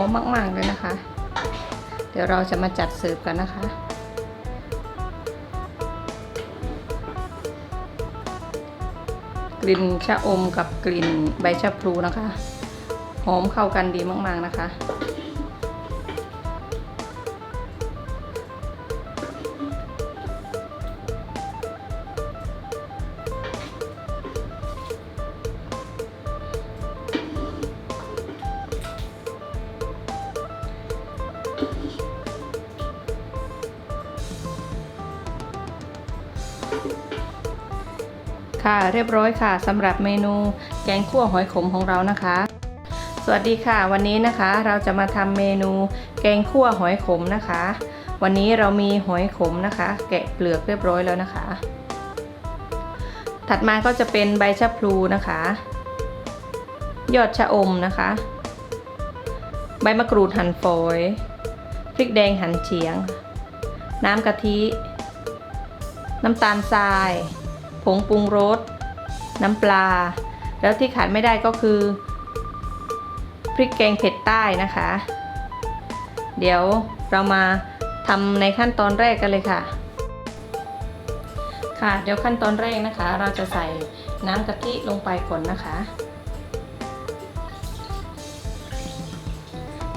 อมมากๆเลยนะคะ เดี๋ยวเราจะมาจัดเสิร์ฟกันนะคะ กลิ่นชะอมกับกลิ่นใบชะพลูนะคะ หอมเข้ากันดีมากๆนะคะ ค่ะเรียบร้อยค่ะสำหรับเมนูแกงคั่วหอยขมของเรานะคะ สวัสดีค่ะวันนี้นะคะเราจะมาทำเมนูแกงคั่วหอยขมนะคะ วันนี้เรามีหอยขมนะคะ แกะเปลือกเรียบร้อยแล้วนะคะ ถัดมาก็จะเป็นใบชะพลูนะคะ ยอดชะอมนะคะ ใบมะกรูดหั่นฝอยพริกแดงหั่นเฉียง น้ำกะทิ น้ำตาลทราย ผงปรุงรส น้ำปลา แล้วที่ขาดไม่ได้ก็คือ พริกแกงเผ็ดใต้นะคะ เดี๋ยวเรามาทำในขั้นตอนแรกกันเลยค่ะ ค่ะเดี๋ยวขั้นตอนแรกนะคะ เราจะใส่น้ำกะทิลงไปก่อนนะคะ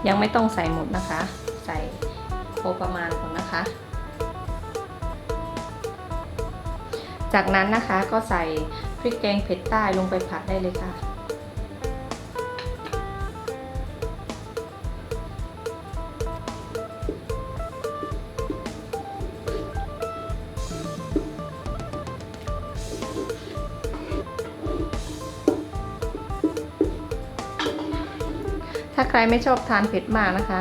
ยังไม่ต้องใส่หมดนะคะ ใส่พอประมาณก่อนนะคะ จากนั้นนะคะก็ใส่พริกแกงเผ็ดใต้ลงไปผัดได้เลยค่ะ ถ้าใครไม่ชอบทานเผ็ดมากนะคะ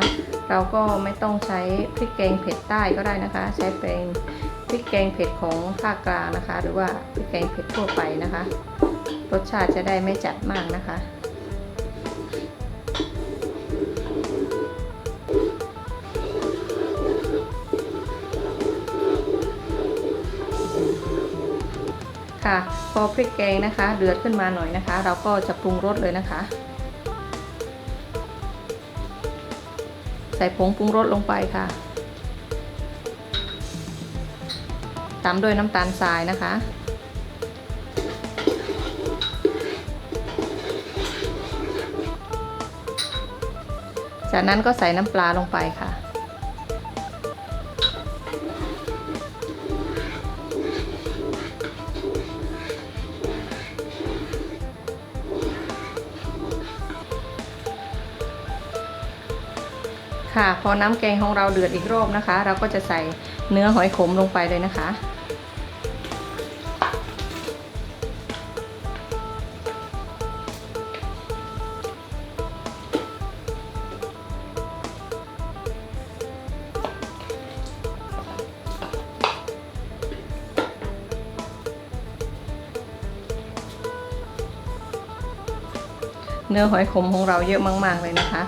เราก็ไม่ต้องใช้พริกแกงเผ็ดใต้ก็ได้นะคะ ใช้เป็น พริกแกงเผ็ดของภาคกลางนะคะ หรือว่าพริกแกงเผ็ดทั่วไปนะคะ รสชาติจะได้ไม่จัดมากนะคะ ค่ะพอพริกแกงนะคะ เดือดขึ้นมาหน่อยนะคะ เราก็จะปรุงรสเลยนะคะ ใส่ผงปรุงรสลงไปค่ะามด้วยน้ำตาลทรายนะคะ จากนั้นก็ใส่น้ำปลาลงไปค่ะค่ะพอน้ำแกงของเราเดือดอีกรอบนะคะ เราก็จะใส่เนื้อหอยขมลงไปเลยนะคะ เนื้อหอยขมของเราเยอะมาก ๆ เลยนะคะ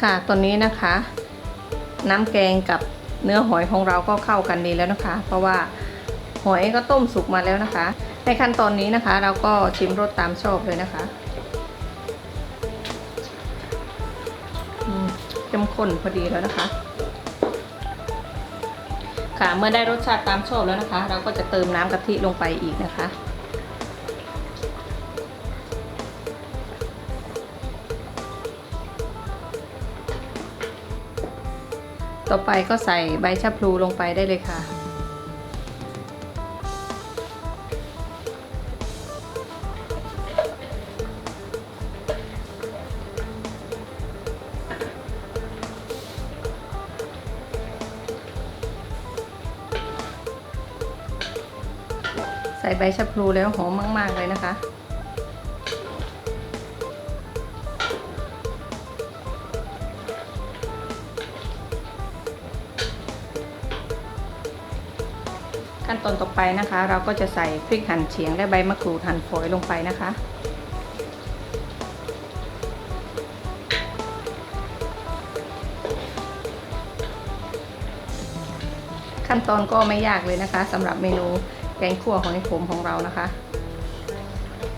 ค่ะตอนนี้นะคะ น้ำแกงกับเนื้อหอยของเราก็เข้ากันดีแล้วนะคะ เพราะว่าหอยก็ต้มสุกมาแล้วนะคะ ในขั้นตอนนี้นะคะ เราก็ชิมรสตามชอบเลยนะคะอืมเข้มข้นพอดีแล้วนะคะ ค่ะเมื่อได้รสชาติตามชอบแล้วนะคะ เราก็จะเติมน้ำกะทิลงไปอีกนะคะ ต่อไปก็ใส่ใบชะพลูลงไปได้เลยค่ะ ส่ใบชะพลูแล้วหอมมาก ๆ เลยนะคะ ขั้นตอนต่อไปนะคะ เราก็จะใส่พริกหั่นเฉียงและใบมะกรูดหั่นฝอยลงไปนะคะขั้นตอนก็ไม่ยากเลยนะคะสำหรับเมนู แกงคั่วหอยขมของเรานะคะ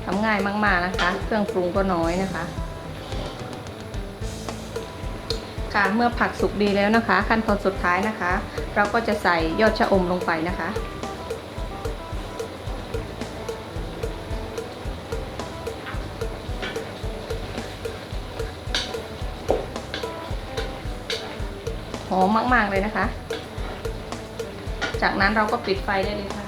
ทำง่ายมากๆนะคะ เครื่องปรุงก็น้อยนะคะ ค่ะเมื่อผักสุกดีแล้วนะคะ ขั้นตอนสุดท้ายนะคะ เราก็จะใส่ยอดชะอมลงไปนะคะหอมมาก ๆ เลยนะคะ จากนั้นเราก็ปิดไฟได้เลยค่ะ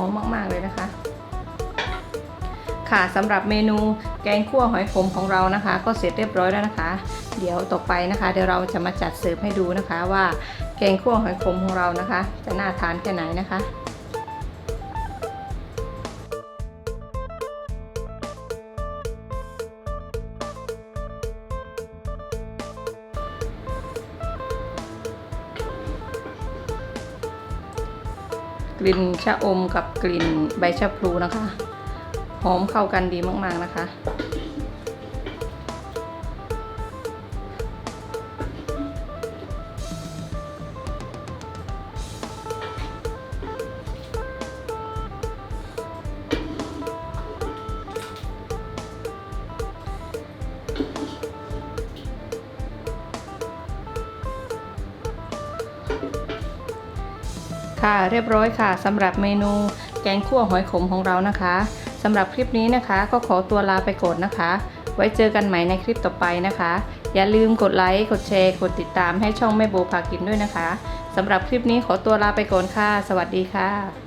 อมมากๆเลยนะคะ ค่ะสำหรับเมนูแกงคั่วหอยขมของเรานะคะ ก็เสร็จเรียบร้อยแล้วนะคะ เดี๋ยวต่อไปนะคะ เดี๋ยวเราจะมาจัดเสิร์ฟให้ดูนะคะว่าแกงคั่วหอยขมของเรานะคะ จะน่าทานแค่ไหนนะคะ กลิ่นชะอมกับกลิ่นใบชะพลูนะคะ หอมเข้ากันดีมากๆนะคะ ค่ะเรียบร้อยค่ะสำหรับเมนูแกงคั่วหอยขมของเรานะคะสำหรับคลิปนี้นะคะ ก็ขอตัวลาไปก่อนนะคะ ไว้เจอกันใหม่ในคลิปต่อไปนะคะ อย่าลืมกดไลค์กดแชร์กดติดตามให้ช่องแม่โบพากินด้วยนะคะสำหรับคลิปนี้ขอตัวลาไปก่อนค่ะ สวัสดีค่ะ